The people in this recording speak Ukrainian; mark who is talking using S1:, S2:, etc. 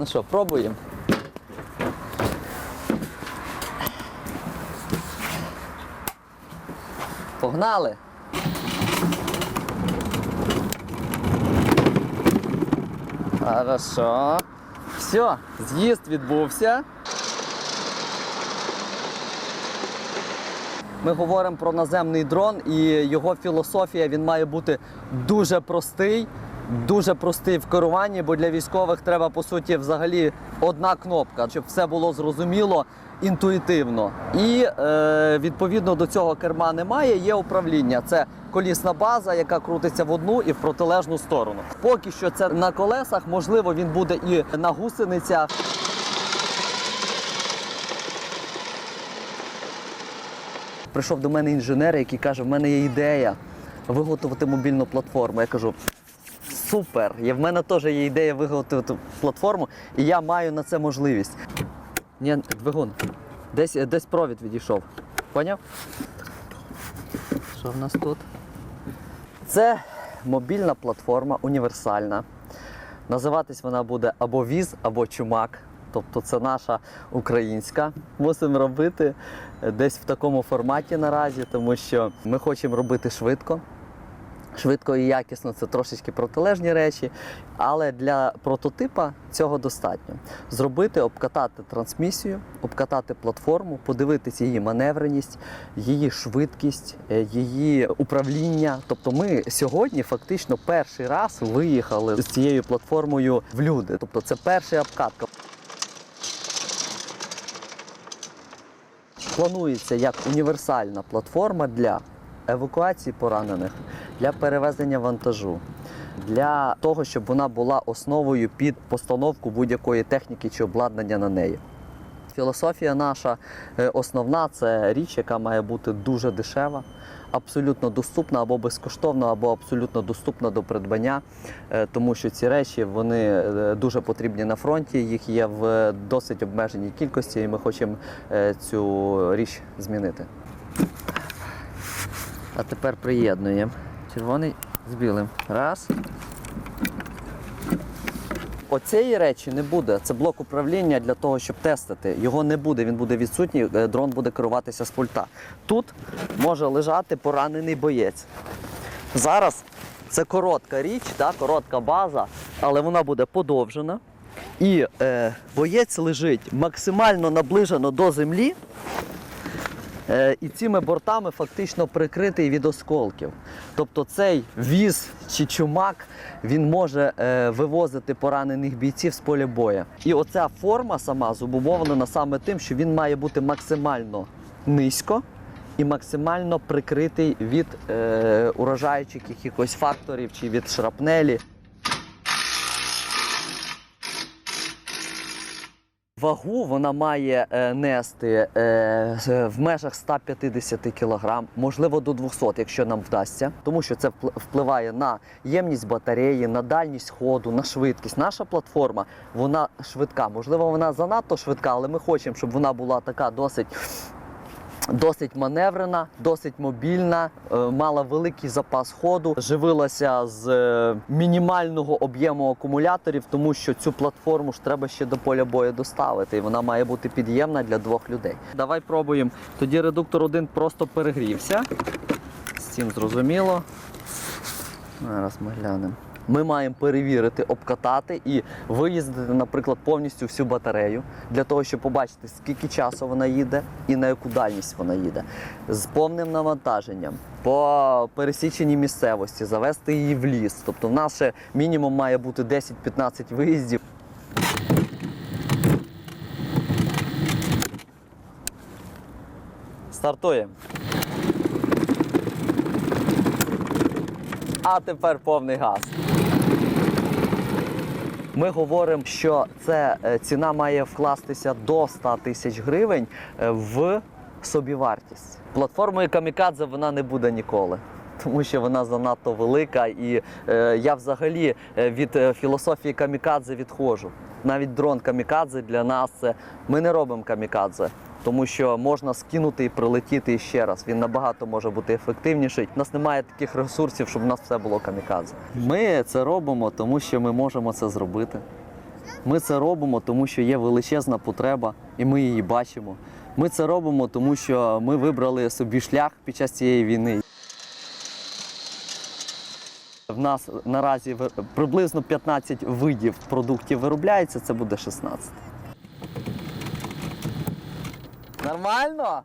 S1: Ну що, пробуємо. Погнали. Хорошо. Все, з'їзд відбувся. Ми говоримо про наземний дрон, і його філософія він має бути дуже простий, дуже простий в керуванні, бо для військових треба по суті взагалі одна кнопка, щоб все було зрозуміло інтуїтивно. І е, відповідно до цього керма немає. Є управління. Це колісна база, яка крутиться в одну і в протилежну сторону. Поки що це на колесах, можливо, він буде і на гусеницях. Прийшов до мене інженер, який каже: в мене є ідея виготовити мобільну платформу. Я кажу. Супер! І в мене теж є ідея виготовити платформу, і я маю на це можливість. Ні, двигун. Десь, десь провід відійшов. Поняв? Що в нас тут? Це мобільна платформа універсальна. Називатись вона буде або віз, або чумак. Тобто це наша українська. Мусимо робити десь в такому форматі наразі, тому що ми хочемо робити швидко. Швидко і якісно це трошечки протилежні речі, але для прототипа цього достатньо. Зробити, обкатати трансмісію, обкатати платформу, подивитися її маневреність, її швидкість, е, її управління. Тобто ми сьогодні фактично перший раз виїхали з цією платформою в люди. Тобто це перша обкатка. Планується як універсальна платформа для евакуації поранених, для перевезення вантажу, для того, щоб вона була основою під постановку будь-якої техніки чи обладнання на неї. Філософія наша е, основна це річ, яка має бути дуже дешева, абсолютно доступна або безкоштовна, або абсолютно доступна до придбання, е, тому що ці речі вони е, дуже потрібні на фронті. Їх є в досить обмеженій кількості, і ми хочемо цю річ змінити. А тепер приєднуємо червоний з білим. Раз. Оцієї речі не буде. Це блок управління для того, щоб тестити. Його не буде, він буде відсутній, е, дрон буде керуватися з пульта. Тут може лежати поранений боєць. Зараз це коротка річ, да, коротка база, але вона буде подовжена. І е, боєць лежить максимально наближено до землі. Е, і цими бортами фактично прикритий від осколків. Тобто цей віз чи чумак він може е, вивозити поранених бійців з поля бою. І оця форма сама зумовлена саме тим, що він має бути максимально низько і максимально прикритий від е, уражаючих якихось факторів чи від шрапнелі. Вагу вона має е, нести е, в межах 150 кг, можливо до 200, якщо нам вдасться, тому що це впливає на ємність батареї, на дальність ходу, на швидкість. Наша платформа вона швидка. Можливо, вона занадто швидка, але ми хочемо, щоб вона була така досить. Досить маневрена, досить мобільна, е, мала великий запас ходу, живилася з е, мінімального об'єму акумуляторів, тому що цю платформу ж треба ще до поля бою доставити, і вона має бути під'ємна для двох людей. Давай пробуємо. Тоді редуктор один просто перегрівся. З цим зрозуміло. Зараз ми глянемо. Ми маємо перевірити, обкатати і виїздити, наприклад, повністю всю батарею для того, щоб побачити, скільки часу вона їде і на яку дальність вона їде. З повним навантаженням, по пересіченій місцевості, завести її в ліс. Тобто в нас ще мінімум має бути 10-15 виїздів. Стартуємо. А тепер повний газ. Ми говоримо, що це е, ціна має вкластися до 100 тисяч гривень е, в собівартість. Платформою Камікадзе вона не буде ніколи. Тому що вона занадто велика, і е, я взагалі е, від філософії камікадзе відходжу. Навіть дрон камікадзе для нас це ми не робимо камікадзе, тому що можна скинути і прилетіти ще раз. Він набагато може бути ефективніший. У нас немає таких ресурсів, щоб у нас все було камікадзе. Ми це робимо, тому що ми можемо це зробити. Ми це робимо, тому що є величезна потреба, і ми її бачимо. Ми це робимо, тому що ми вибрали собі шлях під час цієї війни. В нас наразі приблизно 15 видів продуктів виробляється, це буде 16. Нормально?